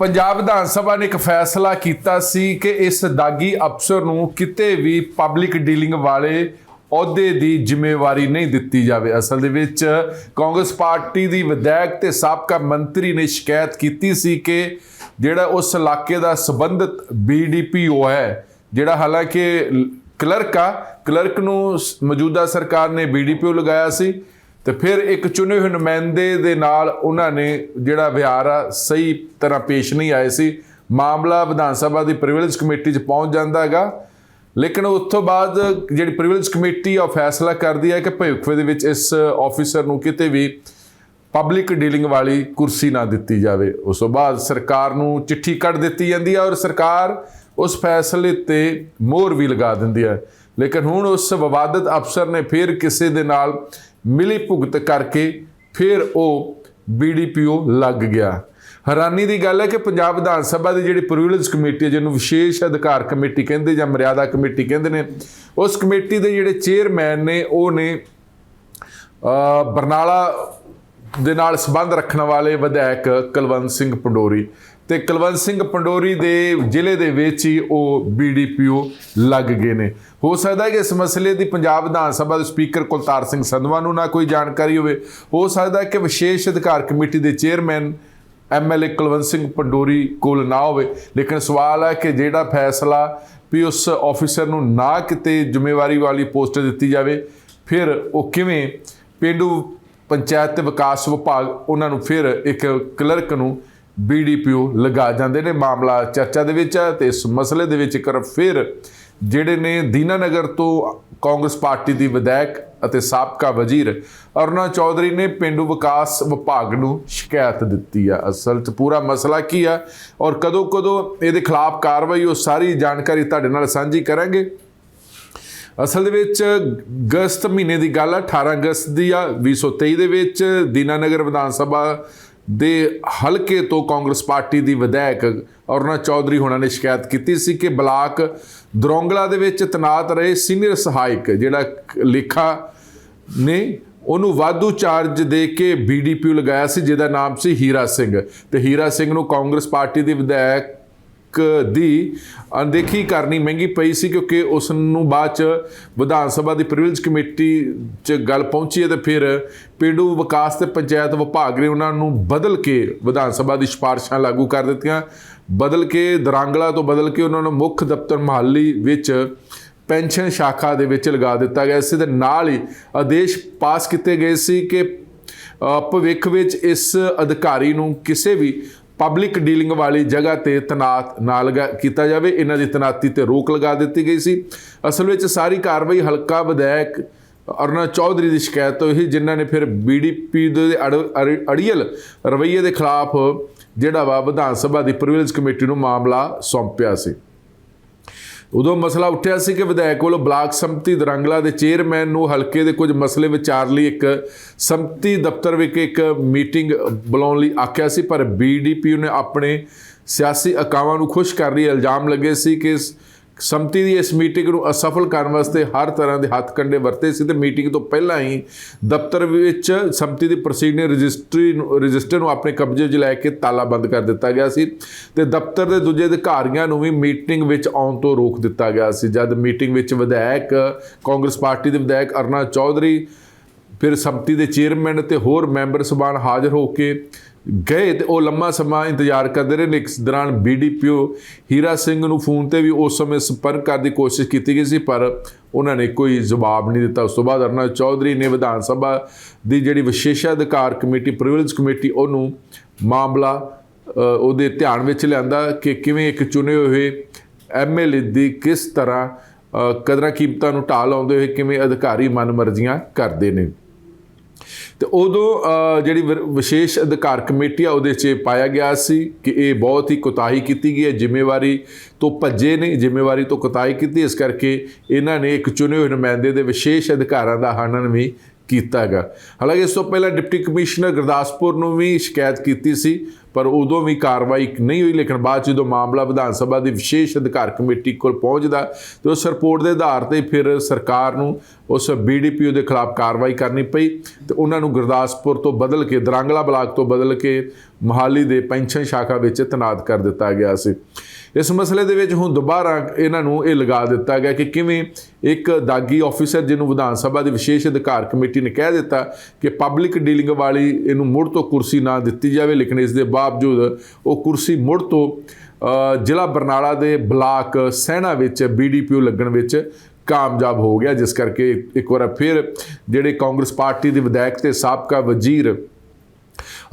ਪੰਜਾਬ ਵਿਧਾਨ ਸਭਾ ਨੇ ਇੱਕ ਫੈਸਲਾ ਕੀਤਾ ਸੀ ਕਿ ਇਸ ਦਾਗੀ ਅਫਸਰ ਨੂੰ ਕਿਤੇ ਵੀ ਪਬਲਿਕ ਡੀਲਿੰਗ ਵਾਲੇ ਅਹੁਦੇ ਦੀ ਜ਼ਿੰਮੇਵਾਰੀ ਨਹੀਂ ਦਿੱਤੀ ਜਾਵੇ। ਅਸਲ ਦੇ ਵਿੱਚ ਕਾਂਗਰਸ ਪਾਰਟੀ ਦੀ ਵਿਧਾਇਕ ਤੇ ਸਾਬਕਾ ਮੰਤਰੀ ਨੇ ਸ਼ਿਕਾਇਤ ਕੀਤੀ ਸੀ ਕਿ ਜਿਹੜਾ ਉਸ ਇਲਾਕੇ ਦਾ ਸੰਬੰਧਿਤ ਬੀਡੀਪੀਓ ਹੈ, ਜਿਹੜਾ ਹਾਲਾਂਕਿ ਕਲਰਕ ਆ, ਕਲਰਕ ਨੂੰ ਮੌਜੂਦਾ ਸਰਕਾਰ ਨੇ ਬੀਡੀਪੀਓ ਲਗਾਇਆ ਸੀ। ਤੇ ਫਿਰ ਇੱਕ ਚੁਣੇ ਹੋਏ ਨੁਮਾਇੰਦੇ ਦੇ ਨਾਲ ਉਹਨਾਂ ਨੇ ਜਿਹੜਾ ਵਿਹਾਰ ਆ, ਸਹੀ ਤਰ੍ਹਾਂ ਪੇਸ਼ ਨਹੀਂ ਆਏ ਸੀ। ਮਾਮਲਾ ਵਿਧਾਨ ਸਭਾ ਦੀ ਪ੍ਰਿਵਿਲੇਜ ਕਮੇਟੀ 'ਚ ਪਹੁੰਚ ਜਾਂਦਾ ਹੈਗਾ। ਲੇਕਿਨ ਉਸ ਤੋਂ ਬਾਅਦ ਜਿਹੜੀ ਪ੍ਰਿਵਿਲੇਜ ਕਮੇਟੀ ਆ, ਉਹ ਫੈਸਲਾ ਕਰਦੀ ਹੈ ਕਿ ਭਵਿੱਖ ਦੇ ਵਿੱਚ ਇਸ ਆਫੀਸਰ ਨੂੰ ਕਿਤੇ ਵੀ ਪਬਲਿਕ ਡੀਲਿੰਗ ਵਾਲੀ ਕੁਰਸੀ ਨਾ ਦਿੱਤੀ ਜਾਵੇ। ਉਸ ਤੋਂ ਬਾਅਦ ਸਰਕਾਰ ਨੂੰ ਚਿੱਠੀ ਕੱਢ ਦਿੱਤੀ ਜਾਂਦੀ ਹੈ ਔਰ ਸਰਕਾਰ ਉਸ ਫੈਸਲੇ ਤੇ ਮੋਹਰ ਵੀ ਲਗਾ ਦਿੰਦੀ ਹੈ ਲੇਕਿਨ ਹੁਣ ਉਸ ਵਿਵਾਦਤ ਅਫਸਰ ਨੇ ਫਿਰ ਕਿਸੇ ਦੇ ਨਾਲ ਮਿਲੀ ਭੁਗਤ ਕਰਕੇ ਫਿਰ ਉਹ ਬੀਡੀਪੀਓ ਲੱਗ ਗਿਆ। ਹੈਰਾਨੀ ਦੀ ਗੱਲ ਹੈ ਕਿ ਪੰਜਾਬ ਵਿਧਾਨ ਸਭਾ ਦੀ ਜਿਹੜੀ ਪ੍ਰਿਵਿਲੇਜ ਕਮੇਟੀ ਹੈ, ਜਿਹਨੂੰ ਵਿਸ਼ੇਸ਼ ਅਧਿਕਾਰ ਕਮੇਟੀ ਕਹਿੰਦੇ ਜਾਂ ਮਰਿਆਦਾ ਕਮੇਟੀ ਕਹਿੰਦੇ ਨੇ, ਉਸ ਕਮੇਟੀ ਦੇ ਜਿਹੜੇ ਚੇਅਰਮੈਨ ਨੇ, ਉਹ ਨੇ ਬਰਨਾਲਾ ਦੇ ਨਾਲ ਸੰਬੰਧ ਰੱਖਣ ਵਾਲੇ ਵਿਧਾਇਕ ਕੁਲਵੰਤ ਸਿੰਘ ਪੰਡੋਰੀ। ਤੇ ਕੁਲਵੰਤ ਸਿੰਘ ਪੰਡੋਰੀ ਦੇ ਜ਼ਿਲ੍ਹੇ ਦੇ ਵਿੱਚ ਹੀ ਉਹ ਬੀਡੀਪੀਓ ਲੱਗ ਗਏ ਨੇ। ਹੋ ਸਕਦਾ ਹੈ ਕਿ ਇਸ ਮਸਲੇ ਦੀ ਪੰਜਾਬ ਵਿਧਾਨ ਸਭਾ ਦੇ ਸਪੀਕਰ ਕੁਲਤਾਰ ਸਿੰਘ ਸੰਧਵਾ ਨੂੰ ਨਾ ਕੋਈ ਜਾਣਕਾਰੀ ਹੋਵੇ। ਹੋ ਸਕਦਾ ਹੈ ਕਿ ਵਿਸ਼ੇਸ਼ ਅਧਿਕਾਰ ਕਮੇਟੀ ਦੇ ਚੇਅਰਮੈਨ ਐਮਐਲਏ ਕੁਲਵੰਤ ਸਿੰਘ ਪੰਡੋਰੀ ਕੋਲ ਨਾ ਹੋਵੇ। ਲੇਕਿਨ ਸਵਾਲ ਹੈ ਕਿ ਜਿਹੜਾ ਫੈਸਲਾ ਵੀ ਉਸ ਆਫੀਸਰ ਨੂੰ ਨਾ ਕਿਤੇ ਜ਼ਿੰਮੇਵਾਰੀ ਵਾਲੀ ਪੋਸਟ ਦਿੱਤੀ ਜਾਵੇ, ਫਿਰ ਉਹ ਕਿਵੇਂ ਪਿੰਡੂ ਪੰਚਾਇਤ ਤੇ ਵਿਕਾਸ ਵਿਭਾਗ ਉਹਨਾਂ ਨੂੰ ਫਿਰ ਇੱਕ ਕਲਰਕ ਨੂੰ ਬੀਡੀਪੀਓ ਲਗਾ ਜਾਂਦੇ ਨੇ ਮਾਮਲਾ ਚਰਚਾ ਦੇ ਵਿੱਚ ਹੈ ਤੇ ਇਸ ਮਸਲੇ ਦੇ ਵਿੱਚ ਇੱਕ ਵਾਰ ਫਿਰ ਜਿਹੜੇ ਨੇ ਦੀਨਾਨਗਰ ਤੋਂ ਕਾਂਗਰਸ ਪਾਰਟੀ ਦੀ ਵਿਧਾਇਕ ਅਤੇ ਸਾਬਕਾ ਵਜ਼ੀਰ ਅਰੁਣਾ ਚੌਧਰੀ ਨੇ ਪਿੰਡੂ ਵਿਕਾਸ ਵਿਭਾਗ ਨੂੰ ਸ਼ਿਕਾਇਤ ਦਿੱਤੀ ਆ। ਅਸਲ 'ਚ ਪੂਰਾ ਮਸਲਾ ਕੀ ਆ ਔਰ ਕਦੋਂ ਕਦੋਂ ਇਹਦੇ ਖਿਲਾਫ ਕਾਰਵਾਈ ਉਹ ਸਾਰੀ ਜਾਣਕਾਰੀ ਤੁਹਾਡੇ ਨਾਲ ਸਾਂਝੀ ਕਰਾਂਗੇ। ਅਸਲ ਦੇ ਵਿੱਚ ਅਗਸਤ ਮਹੀਨੇ ਦੀ ਗੱਲ ਆ 18 ਅਗਸਤ ਦੀ ਆ 2023 ਦੇ ਵਿੱਚ ਦੀਨਾਨਗਰ ਵਿਧਾਨ ਸਭਾ ਦੇ ਹਲਕੇ ਤੋਂ ਕਾਂਗਰਸ ਪਾਰਟੀ ਦੀ ਵਿਧਾਇਕ ਅਰੁਣਾ ਚੌਧਰੀ ਹੋਣਾ ਨੇ ਸ਼ਿਕਾਇਤ ਕੀਤੀ ਸੀ ਕਿ ਬਲਾਕ ਦਰੋਂਗਲਾ ਦੇ ਵਿੱਚ ਤਨਾਤ ਰਹੇ ਸੀਨੀਅਰ ਸਹਾਇਕ, ਜਿਹੜਾ ਲੇਖਾ ਨੇ, ਉਹਨੂੰ ਵਾਧੂ ਚਾਰਜ ਦੇ ਕੇ ਬੀਡੀਪੀਓ ਲਗਾਇਆ ਸੀ, ਜਿਹਦਾ ਨਾਮ ਸੀ ਹੀਰਾ ਸਿੰਘ। ਤੇ ਹੀਰਾ ਸਿੰਘ ਨੂੰ ਕਾਂਗਰਸ ਪਾਰਟੀ ਦੇ ਵਿਧਾਇਕ ਦੀ ਅਣਦੇਖੀ ਕਰਨੀ ਮਹਿੰਗੀ ਪਈ ਸੀ ਕਿਉਂਕਿ ਉਸ ਨੂੰ ਬਾਅਦ ਚ ਵਿਧਾਨ ਸਭਾ ਦੀ ਪ੍ਰਿਵਿਲੇਜ ਕਮੇਟੀ ਚ ਗੱਲ ਪਹੁੰਚੀ ਹੈ ਤੇ ਫਿਰ ਪਿੰਡੂ ਵਿਕਾਸ ਤੇ ਪੰਚਾਇਤ ਵਿਭਾਗ ਨੇ ਉਹਨਾਂ ਨੂੰ ਬਦਲ ਕੇ ਵਿਧਾਨ ਸਭਾ ਦੀ ਸਿਫਾਰਿਸ਼ਾਂ ਲਾਗੂ ਕਰ ਦਿੱਤੀਆਂ। ਬਦਲ ਕੇ ਦਰਾਂਗਲਾ ਤੋਂ ਬਦਲ ਕੇ ਉਹਨਾਂ ਨੂੰ ਮੁੱਖ ਦਫ਼ਤਰ ਮਹਾਲੀ ਵਿੱਚ ਪੈਨਸ਼ਨ ਸ਼ਾਖਾ ਦੇ ਵਿੱਚ ਲਗਾ ਦਿੱਤਾ ਗਿਆ ਸੀ ਤੇ ਨਾਲ ਹੀ ਆਦੇਸ਼ ਪਾਸ ਕੀਤੇ ਗਏ ਸੀ ਕਿ ਭਵਿੱਖ ਵਿੱਚ ਇਸ ਅਧਿਕਾਰੀ ਨੂੰ ਕਿਸੇ ਵੀ ਪਬਲਿਕ ਡੀਲਿੰਗ ਵਾਲੀ ਜਗ੍ਹਾ ਤੇ ਤਨਾਤ ਨਾ ਲਗਾ ਕੀਤਾ ਜਾਵੇ, ਇਹਨਾਂ ਦੀ ਤਨਾਤੀ ਤੇ ਰੋਕ ਲਗਾ ਦਿੱਤੀ ਗਈ ਸੀ। ਅਸਲ ਵਿੱਚ ਸਾਰੀ ਕਾਰਵਾਈ ਹਲਕਾ ਵਿਧਾਇਕ ਅਰੁਣਾ ਚੌਧਰੀ ਦੀ ਸ਼ਿਕਾਇਤ ਤੋਂ ਹੀ, ਜਿਨ੍ਹਾਂ ਨੇ ਫਿਰ ਬੀਡੀਪੀ ਦੇ ਅੜ- ਅੜੀਅਲ ਰਵੱਈਏ ਦੇ ਖਿਲਾਫ ਜਿਹੜਾ ਵਾ ਵਿਧਾਨ ਸਭਾ ਦੀ ਪ੍ਰਿਵਿਲੇਜ ਕਮੇਟੀ ਨੂੰ ਮਾਮਲਾ ਸੌਂਪਿਆ ਸੀ। ਉਦੋਂ ਮਸਲਾ ਉੱਠਿਆ ਸੀ ਕਿ ਵਿਧਾਇਕ ਵੱਲੋਂ ਬਲਾਕ ਸੰਮਤੀ ਦਰੰਗਲਾ ਦੇ ਚੇਅਰਮੈਨ ਨੂੰ ਹਲਕੇ ਦੇ ਕੁਝ ਮਸਲੇ ਵਿਚਾਰ ਲਈ ਇੱਕ ਸੰਮਤੀ ਦਫ਼ਤਰ ਵਿਖੇ ਇੱਕ ਮੀਟਿੰਗ ਬੁਲਾਉਣ ਲਈ ਆਖਿਆ ਸੀ, ਪਰ ਬੀਡੀਪੀਯੂ ਨੇ ਆਪਣੇ ਸਿਆਸੀ ਅਕਾਵਾਂ ਨੂੰ ਖੁਸ਼ ਕਰ ਲਈ ਇਲਜ਼ਾਮ ਲੱਗੇ ਸੀ ਕਿ ਸੰਮਤੀ ਦੀ ਇਸ ਮੀਟਿੰਗ ਨੂੰ ਅਸਫਲ ਕਰਨ ਵਾਸਤੇ ਹਰ ਤਰ੍ਹਾਂ ਦੇ ਹੱਥ ਕੰਡੇ ਵਰਤੇ ਸੀ ਤੇ ਮੀਟਿੰਗ ਤੋਂ ਪਹਿਲਾਂ ਹੀ ਦਫ਼ਤਰ ਵਿੱਚ ਸੰਮਤੀ ਦੀ ਪ੍ਰੋਸੀਡਿੰਗ ਰਜਿਸਟਰੀ ਨੂੰ, ਰਜਿਸਟਰ ਨੂੰ ਆਪਣੇ ਕਬਜ਼ੇ 'ਚ ਲੈ ਕੇ ਤਾਲਾਬੰਦ ਕਰ ਦਿੱਤਾ ਗਿਆ ਸੀ ਤੇ ਦਫ਼ਤਰ ਦੇ ਦੂਜੇ ਅਧਿਕਾਰੀਆਂ ਨੂੰ ਵੀ ਮੀਟਿੰਗ ਵਿੱਚ ਆਉਣ ਤੋਂ ਰੋਕ ਦਿੱਤਾ ਗਿਆ ਸੀ। ਜਦ ਮੀਟਿੰਗ ਵਿੱਚ ਵਿਧਾਇਕ ਕਾਂਗਰਸ ਪਾਰਟੀ ਦੇ ਵਿਧਾਇਕ ਅਰਨਾ ਚੌਧਰੀ ਫਿਰ ਸੰਪਤੀ ਦੇ ਚੇਅਰਮੈਨ ਤੇ ਹੋਰ ਮੈਂਬਰ ਸਭਾਨ ਹਾਜ਼ਰ ਹੋ ਕੇ ਗਏ ਤੇ ਉਹ ਲੰਮਾ ਸਮਾਂ ਇੰਤਜ਼ਾਰ ਕਰਦੇ ਰਹੇ ਇਸ ਦੌਰਾਨ ਬੀਡੀਪੀਓ ਹੀਰਾ ਸਿੰਘ ਨੂੰ ਫੋਨ ਤੇ ਵੀ ਉਸ ਸਮੇਂ ਸੰਪਰਕ ਕਰਨ ਦੀ ਕੋਸ਼ਿਸ਼ ਕੀਤੀ ਗਈ ਸੀ, ਪਰ ਉਹਨਾਂ ਨੇ ਕੋਈ ਜਵਾਬ ਨਹੀਂ ਦਿੱਤਾ। ਉਸ ਤੋਂ ਬਾਅਦ ਅਰਨਾ ਚੌਧਰੀ ਨੇ ਵਿਧਾਨ ਸਭਾ ਦੀ ਜਿਹੜੀ ਵਿਸ਼ੇਸ਼ ਅਧਿਕਾਰ ਕਮੇਟੀ, ਪ੍ਰਿਵਿਲੇਜ ਕਮੇਟੀ, ਉਹਨੂੰ ਮਾਮਲਾ ਉਹਦੇ ਧਿਆਨ ਵਿੱਚ ਲਿਆਂਦਾ ਕਿ ਕਿਵੇਂ ਇੱਕ ਚੁਣੇ ਹੋਏ ਐਮਐਲਏ ਦੀ ਕਿਸ ਤਰ੍ਹਾਂ ਕਦਰਾਂ ਕੀਮਤਾਂ ਨੂੰ ਢਾਲ ਲਾਉਂਦੇ ਹੋਏ ਕਿਵੇਂ ਅਧਿਕਾਰੀ ਮਨਮਰਜ਼ੀਆਂ ਕਰਦੇ ਨੇ। ਤੇ ਉਦੋਂ ਜਿਹੜੀ ਵਿਰ- ਵਿਸ਼ੇਸ਼ ਅਧਿਕਾਰ ਕਮੇਟੀ ਆ, ਉਹਦੇ 'ਚ ਪਾਇਆ ਗਿਆ ਸੀ ਕਿ ਇਹ ਬਹੁਤ ਹੀ ਕੁਤਾਹੀ ਕੀਤੀ ਗਈ ਹੈ, ਜ਼ਿੰਮੇਵਾਰੀ ਤੋਂ ਭੱਜੇ ਨੇ, ਜ਼ਿੰਮੇਵਾਰੀ ਤੋਂ ਕੁਤਾਹੀ ਕੀਤੀ। ਇਸ ਕਰਕੇ ਇਹਨਾਂ ਨੇ ਇੱਕ ਚੁਣੇ ਹੋਏ ਨੁਮਾਇੰਦੇ ਦੇ ਵਿਸ਼ੇਸ਼ ਅਧਿਕਾਰਾਂ ਦਾ ਹਨਨ ਵੀ ਕੀਤਾ ਹੈਗਾ। ਹਾਲਾਂਕਿ ਇਸ ਤੋਂ ਪਹਿਲਾਂ ਡਿਪਟੀ ਕਮਿਸ਼ਨਰ ਗੁਰਦਾਸਪੁਰ ਨੂੰ ਵੀ ਸ਼ਿਕਾਇਤ ਕੀਤੀ ਸੀ। ਪਰ ਉਦੋਂ ਵੀ ਕਾਰਵਾਈ ਨਹੀਂ ਹੋਈ, ਲੇਕਿਨ ਬਾਅਦ 'ਚ ਜਦੋਂ ਮਾਮਲਾ ਵਿਧਾਨ ਸਭਾ ਦੀ ਵਿਸ਼ੇਸ਼ ਅਧਿਕਾਰ ਕਮੇਟੀ ਕੋਲ ਪਹੁੰਚਦਾ, ਤੇ ਉਸ ਰਿਪੋਰਟ ਦੇ ਆਧਾਰ ਤੇ ਫਿਰ ਸਰਕਾਰ ਨੂੰ ਉਸ ਬੀਡੀਪੀਓ ਦੇ ਖਿਲਾਫ ਕਾਰਵਾਈ ਕਰਨੀ ਪਈ, ਤੇ ਉਹਨਾਂ ਨੂੰ ਗੁਰਦਾਸਪੁਰ ਤੋਂ ਬਦਲ ਕੇ, ਦਰਾਂਗਲਾ ਬਲਾਕ ਤੋਂ ਬਦਲ ਕੇ ਮਹਾਲੀ ਦੇ ਪੈਨਸ਼ਨ ਸ਼ਾਖਾ ਵਿੱਚ ਤੈਨਾਤ ਕਰ ਦਿੱਤਾ ਗਿਆ ਸੀ। ਇਸ ਮਸਲੇ ਦੇ ਵਿੱਚ ਹੁਣ ਦੁਬਾਰਾ ਇਹਨਾਂ ਨੂੰ ਇਹ ਲਗਾ ਦਿੱਤਾ ਗਿਆ ਕਿ ਕਿਵੇਂ ਇੱਕ ਦਾਗੀ ਆਫੀਸਰ ਜਿਹਨੂੰ ਵਿਧਾਨ ਸਭਾ ਦੀ ਵਿਸ਼ੇਸ਼ ਅਧਿਕਾਰ ਕਮੇਟੀ ਨੇ ਕਹਿ ਦਿੱਤਾ ਕਿ ਪਬਲਿਕ ਡੀਲਿੰਗ ਵਾਲੀ ਇਹਨੂੰ ਮੁੜ ਤੋਂ ਕੁਰਸੀ ਨਾ ਦਿੱਤੀ ਜਾਵੇ, ਲੇਕਿਨ ਇਸ ਦੇ ਬਾਵਜੂਦ ਉਹ ਕੁਰਸੀ ਮੁੜ ਤੋਂ ਜ਼ਿਲ੍ਹਾ ਬਰਨਾਲਾ ਦੇ ਬਲਾਕ ਸੈਣਾ ਵਿੱਚ ਬੀਡੀਪੀਓ ਲੱਗਣ ਵਿੱਚ ਕਾਮਯਾਬ ਹੋ ਗਿਆ, ਜਿਸ ਕਰਕੇ ਇੱਕ ਵਾਰ ਫਿਰ ਜਿਹੜੇ ਕਾਂਗਰਸ ਪਾਰਟੀ ਦੇ ਵਿਧਾਇਕ ਤੇ ਸਾਬਕਾ ਵਜ਼ੀਰ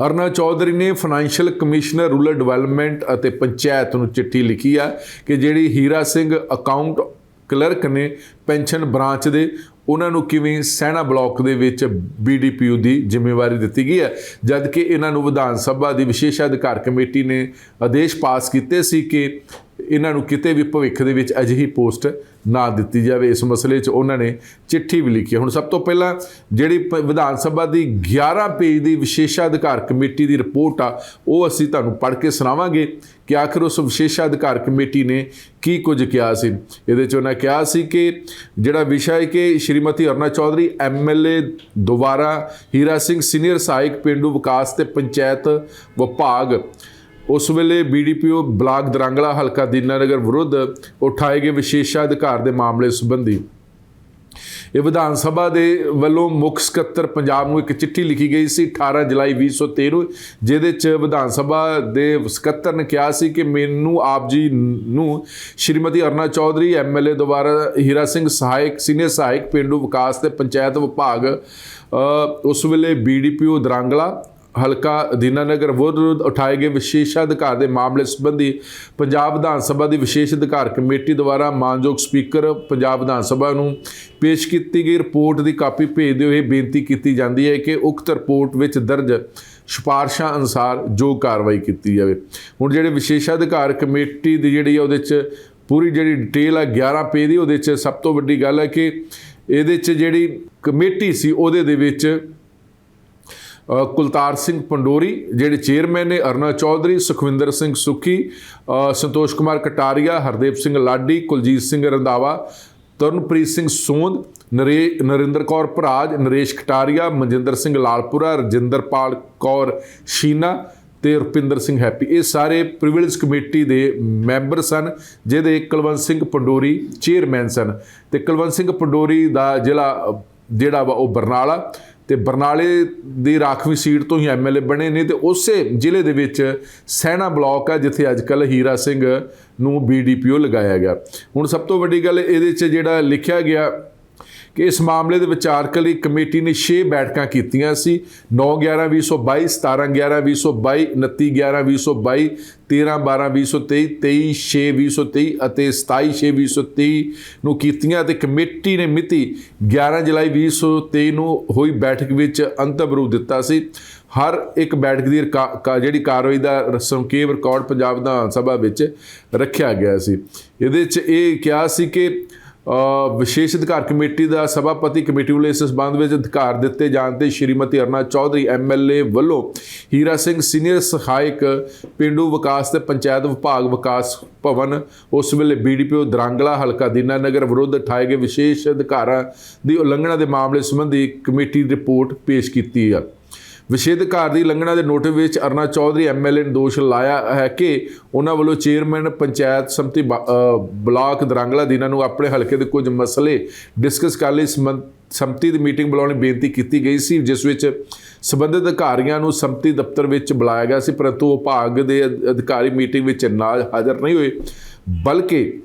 ਅਰਨਾ ਚੌਧਰੀ ਨੇ ਫਾਈਨੈਂਸ਼ੀਅਲ ਕਮਿਸ਼ਨਰ ਰੂਰਲ ਡਿਵੈਲਪਮੈਂਟ ਅਤੇ ਪੰਚਾਇਤ ਨੂੰ ਚਿੱਠੀ ਲਿਖੀ ਆ ਕਿ ਜਿਹੜੀ ਹੀਰਾ ਸਿੰਘ ਅਕਾਊਂਟ ਕਲਰਕ ਨੇ ਪੈਨਸ਼ਨ ਬ੍ਰਾਂਚ ਦੇ, ਉਹਨਾਂ ਨੂੰ ਕਿਵੇਂ ਸੈਣਾ ਬਲਾਕ ਦੇ ਵਿੱਚ ਬੀਡੀਪੀਯੂ ਦੀ ਜ਼ਿੰਮੇਵਾਰੀ ਦਿੱਤੀ ਗਈ ਹੈ ਜਦ ਕਿ ਇਹਨਾਂ ਨੂੰ ਵਿਧਾਨ ਸਭਾ ਦੀ ਵਿਸ਼ੇਸ਼ ਅਧਿਕਾਰ ਕਮੇਟੀ ਨੇ ਆਦੇਸ਼ ਪਾਸ ਕੀਤੇ ਸੀ ਕਿ ਇਹਨਾਂ ਨੂੰ ਕਿਤੇ ਵੀ ਭਵਿੱਖ ਦੇ ਵਿੱਚ ਅਜਿਹੀ ਪੋਸਟ ਨਾ ਦਿੱਤੀ ਜਾਵੇ ਇਸ ਮਸਲੇ 'ਚ ਉਹਨਾਂ ਨੇ ਚਿੱਠੀ ਵੀ ਲਿਖੀ ਹੈ। ਹੁਣ ਸਭ ਤੋਂ ਪਹਿਲਾਂ ਜਿਹੜੀ ਪ- ਵਿਧਾਨ ਸਭਾ ਦੀ 11 ਪੇਜ ਦੀ ਵਿਸ਼ੇਸ਼ਾ ਅਧਿਕਾਰ ਕਮੇਟੀ ਦੀ ਰਿਪੋਰਟ ਆ, ਉਹ ਅਸੀਂ ਤੁਹਾਨੂੰ ਪੜ੍ਹ ਕੇ ਸੁਣਾਵਾਂਗੇ ਕਿ ਆਖਰ ਉਸ ਵਿਸ਼ੇਸ਼ਾ ਅਧਿਕਾਰ ਕਮੇਟੀ ਨੇ ਕੀ ਕੁਝ ਕਿਹਾ ਸੀ ਇਹਦੇ 'ਚ ਉਹਨਾਂ ਕਿਹਾ ਸੀ ਕਿ ਜਿਹੜਾ ਵਿਸ਼ਾ ਹੈ ਕਿ ਸ਼੍ਰੀਮਤੀ ਅਰਨਾ ਚੌਧਰੀ ਐਮਐਲਏ ਦੁਬਾਰਾ, ਹੀਰਾ ਸਿੰਘ ਸੀਨੀਅਰ ਸਹਾਇਕ ਪਿੰਡੂ ਵਿਕਾਸ ਤੇ ਪੰਚਾਇਤ ਵਿਭਾਗ ਉਸ ਵੇਲੇ ਬੀਡੀਪੀਓ ਬਲਾਕ ਦਰਾਂਗਲਾ ਹਲਕਾ ਦੀਨਾਨਗਰ ਵਿਰੁੱਧ ਉਠਾਏ ਗਏ ਵਿਸ਼ੇਸ਼ਾਧਿਕਾਰ ਦੇ ਮਾਮਲੇ ਸੰਬੰਧੀ ਇਹ ਵਿਧਾਨ ਸਭਾ ਦੇ ਵੱਲੋਂ ਮੁੱਖ ਸਕੱਤਰ ਪੰਜਾਬ ਨੂੰ ਇੱਕ ਚਿੱਠੀ ਲਿਖੀ ਗਈ ਸੀ 18 ਜੁਲਾਈ 2023 ਨੂੰ ਜਿਹਦੇ ਚ ਵਿਧਾਨ ਸਭਾ ਦੇ ਸਕੱਤਰ ਨੇ ਕਿਹਾ ਸੀ ਕਿ ਮੈਨੂੰ ਆਪ ਜੀ ਨੂੰ ਸ਼੍ਰੀਮਤੀ ਅਰਨਾ ਚੌਧਰੀ ਐਮਐਲਏ ਦੁਆਰਾ ਹੀਰਾ ਸਿੰਘ ਸਹਾਇਕ, ਸੀਨੀਅਰ ਸਹਾਇਕ, ਪਿੰਡੂ ਵਿਕਾਸ ਤੇ ਪੰਚਾਇਤ ਵਿਭਾਗ ਉਸ ਵੇਲੇ ਬੀਡੀਪੀਓ ਦਰਾਂਗਲਾ ਹਲਕਾ ਦੀਨਾਨਗਰ ਵਿਰੁੱਧ ਉਠਾਏ ਗਏ ਵਿਸ਼ੇਸ਼ਾਧਿਕਾਰ ਦੇ ਮਾਮਲੇ ਸੰਬੰਧੀ ਪੰਜਾਬ ਵਿਧਾਨ ਸਭਾ ਦੀ ਵਿਸ਼ੇਸ਼ ਅਧਿਕਾਰ ਕਮੇਟੀ ਦੁਆਰਾ ਮਾਨਯੋਗ ਸਪੀਕਰ ਪੰਜਾਬ ਵਿਧਾਨ ਸਭਾ ਨੂੰ ਪੇਸ਼ ਕੀਤੀ ਗਈ ਰਿਪੋਰਟ ਦੀ ਕਾਪੀ ਭੇਜਦੇ ਹੋਏ ਬੇਨਤੀ ਕੀਤੀ ਜਾਂਦੀ ਹੈ ਕਿ ਉਕਤ ਰਿਪੋਰਟ ਵਿੱਚ ਦਰਜ ਸਿਫਾਰਸ਼ਾਂ ਅਨੁਸਾਰ ਜੋ ਕਾਰਵਾਈ ਕੀਤੀ ਜਾਵੇ। ਹੁਣ ਜਿਹੜੇ ਵਿਸ਼ੇਸ਼ਾਧਿਕਾਰ ਕਮੇਟੀ ਦੀ ਜਿਹੜੀ ਹੈ ਉਹਦੇ 'ਚ ਪੂਰੀ ਜਿਹੜੀ ਡਿਟੇਲ ਆ 11 ਪੇਜ ਦੀ, ਉਹਦੇ 'ਚ ਸਭ ਤੋਂ ਵੱਡੀ ਗੱਲ ਹੈ ਕਿ ਇਹਦੇ 'ਚ ਜਿਹੜੀ ਕਮੇਟੀ ਸੀ, ਉਹਦੇ ਦੇ ਵਿੱਚ ਕੁਲਤਾਰ ਸਿੰਘ ਪੰਡੋਰੀ, ਜਿਹੜੇ ਚੇਅਰਮੈਨ ਨੇ ਅਰਨਾ ਚੌਧਰੀ, ਸੁਖਵਿੰਦਰ ਸਿੰਘ ਸੁਖੀ ਸੰਤੋਸ਼ ਕੁਮਾਰ ਕਟਾਰੀਆ, ਹਰਦੇਵ ਸਿੰਘ ਲਾਡੀ, ਕੁਲਜੀਤ ਸਿੰਘ ਰੰਧਾਵਾ, ਤਰਨਪ੍ਰੀਤ ਸਿੰਘ ਸੋਂਦ, ਨਰੇ, ਨਰਿੰਦਰ ਕੌਰ ਭਰਾਜ, ਨਰੇਸ਼ ਕਟਾਰੀਆ, ਮਨਜਿੰਦਰ ਸਿੰਘ ਲਾਲਪੁਰਾ, ਰਜਿੰਦਰਪਾਲ ਕੌਰ ਸ਼ੀਨਾ ਤੇ ਰੁਪਿੰਦਰ ਸਿੰਘ ਹੈਪੀ। ਇਹ ਸਾਰੇ ਪ੍ਰਿਵਿਲੇਜ ਕਮੇਟੀ ਦੇ ਮੈਂਬਰ ਸਨ, ਜਿਹਦੇ ਕੁਲਵੰਤ ਸਿੰਘ ਪੰਡੋਰੀ ਚੇਅਰਮੈਨ ਸਨ। ਤੇ ਕੁਲਵੰਤ ਸਿੰਘ ਪੰਡੋਰੀ ਦਾ ਜ਼ਿਲ੍ਹਾ ਜਿਹੜਾ ਵਾ ਉਹ ਬਰਨਾਲਾ ਤੇ ਬਰਨਾਲੇ ਦੀ ਰਾਖਵੀਂ ਸੀਟ ਤੋਂ ਹੀ ਐਮਐਲਏ ਬਣੇ ਨੇ ਤੇ ਉਸੇ ਜ਼ਿਲ੍ਹੇ ਦੇ ਵਿੱਚ ਸੈਣਾ ਬਲਾਕ ਆ, ਜਿੱਥੇ ਅੱਜ ਕੱਲ ਹੀਰਾ ਸਿੰਘ ਨੂੰ ਬੀਡੀਪੀਓ ਲਗਾਇਆ ਗਿਆ। ਹੁਣ ਸਭ ਤੋਂ ਵੱਡੀ ਗੱਲ ਇਹਦੇ 'ਚ ਜਿਹੜਾ ਲਿਖਿਆ ਗਿਆ ਕਿ ਇਸ ਮਾਮਲੇ ਦੇ ਵਿਚਾਰ ਲਈ ਕਮੇਟੀ ਨੇ 6 ਬੈਠਕਾਂ ਕੀਤੀਆਂ ਸੀ। 9 11 2022 17 11 2022 29 11 2022 13 12 2023 23 6 2023 ਅਤੇ 27 6 2023 ਨੂੰ ਕੀਤੀਆਂ ਤੇ ਕਮੇਟੀ ਨੇ ਮਿਤੀ 11 ਜੁਲਾਈ 2023 ਨੂੰ ਹੋਈ ਬੈਠਕ ਵਿੱਚ ਅੰਤਮ ਰੂਪ ਦਿੱਤਾ ਸੀ। ਹਰ ਇੱਕ ਬੈਠਕ ਦੀ ਰਿਕਾ- ਕਾ- ਜਿਹੜੀ ਕਾਰਵਾਈ ਦਾ ਸੰਖੇਪ ਰਿਕਾਰਡ ਪੰਜਾਬ ਵਿਧਾਨ ਸਭਾ ਵਿੱਚ ਰੱਖਿਆ ਗਿਆ ਸੀ। ਇਹਦੇ 'ਚ ਇਹ ਕਿਹਾ ਸੀ ਕਿ ਵਿਸ਼ੇਸ਼ ਅਧਿਕਾਰ ਕਮੇਟੀ ਦਾ ਸਭਾਪਤੀ ਕਮੇਟੀ ਵੱਲੋਂ ਇਸ ਸਬੰਧ ਵਿੱਚ ਅਧਿਕਾਰ ਦਿੱਤੇ ਜਾਣ ਤੇ ਸ਼੍ਰੀਮਤੀ ਅਰਨਾ ਚੌਧਰੀ ਐਮਐਲਏ ਵੱਲੋਂ ਹੀਰਾ ਸਿੰਘ ਸੀਨੀਅਰ ਸਹਾਇਕ ਪਿੰਡੂ ਵਿਕਾਸ ਤੇ ਪੰਚਾਇਤ ਵਿਭਾਗ ਵਿਕਾਸ ਭਵਨ, ਉਸ ਵੇਲੇ ਬੀਡੀਪੀਓ ਦਰਾਂਗਲਾ ਹਲਕਾ ਦੀਨਾਨਗਰ ਵਿਰੁੱਧ ਉਠਾਏ ਗਏ ਵਿਸ਼ੇਸ਼ ਅਧਿਕਾਰਾਂ ਦੀ ਉਲੰਘਣਾ ਦੇ ਮਾਮਲੇ ਸੰਬੰਧੀ ਕਮੇਟੀ ਦੀ ਰਿਪੋਰਟ ਪੇਸ਼ ਕੀਤੀ ਆ। ਵਿਸ਼ੇਧਕਾਰ ਦੀ ਲੰਘਣਾ ਦੇ ਨੋਟਿਸ ਵਿੱਚ ਅਰਨਾ ਚੌਧਰੀ ਐਮਐਲਏ ਨੇ ਦੋਸ਼ ਲਾਇਆ ਹੈ ਕਿ ਉਹਨਾਂ ਵੱਲੋਂ ਚੇਅਰਮੈਨ ਪੰਚਾਇਤ ਸਮਤੀ ਬਾ- ਬਲਾਕ ਦਰਾਂਗਲਾ ਦੀਨਾ ਨੂੰ ਆਪਣੇ ਹਲਕੇ ਦੇ ਕੁਝ ਮਸਲੇ ਡਿਸਕਸ ਕਰਨ ਲਈ। ਸਮੰ- ਸੰਮਤੀ ਦੀ ਮੀਟਿੰਗ ਬੁਲਾਉਣ ਦੀ ਬੇਨਤੀ ਕੀਤੀ ਗਈ ਸੀ, ਜਿਸ ਵਿੱਚ ਸਬੰਧਿਤ ਅਧਿਕਾਰੀਆਂ ਨੂੰ ਸੰਮਤੀ ਦਫ਼ਤਰ ਵਿੱਚ ਬੁਲਾਇਆ ਗਿਆ ਸੀ, ਪਰੰਤੂ ਵਿਭਾਗ ਦੇ ਅਧ- ਅਧਿਕਾਰੀ ਮੀਟਿੰਗ ਵਿੱਚ ਨਾ ਹਾਜ਼ਰ ਨਹੀਂ ਹੋਏ। ਬਲਕਿ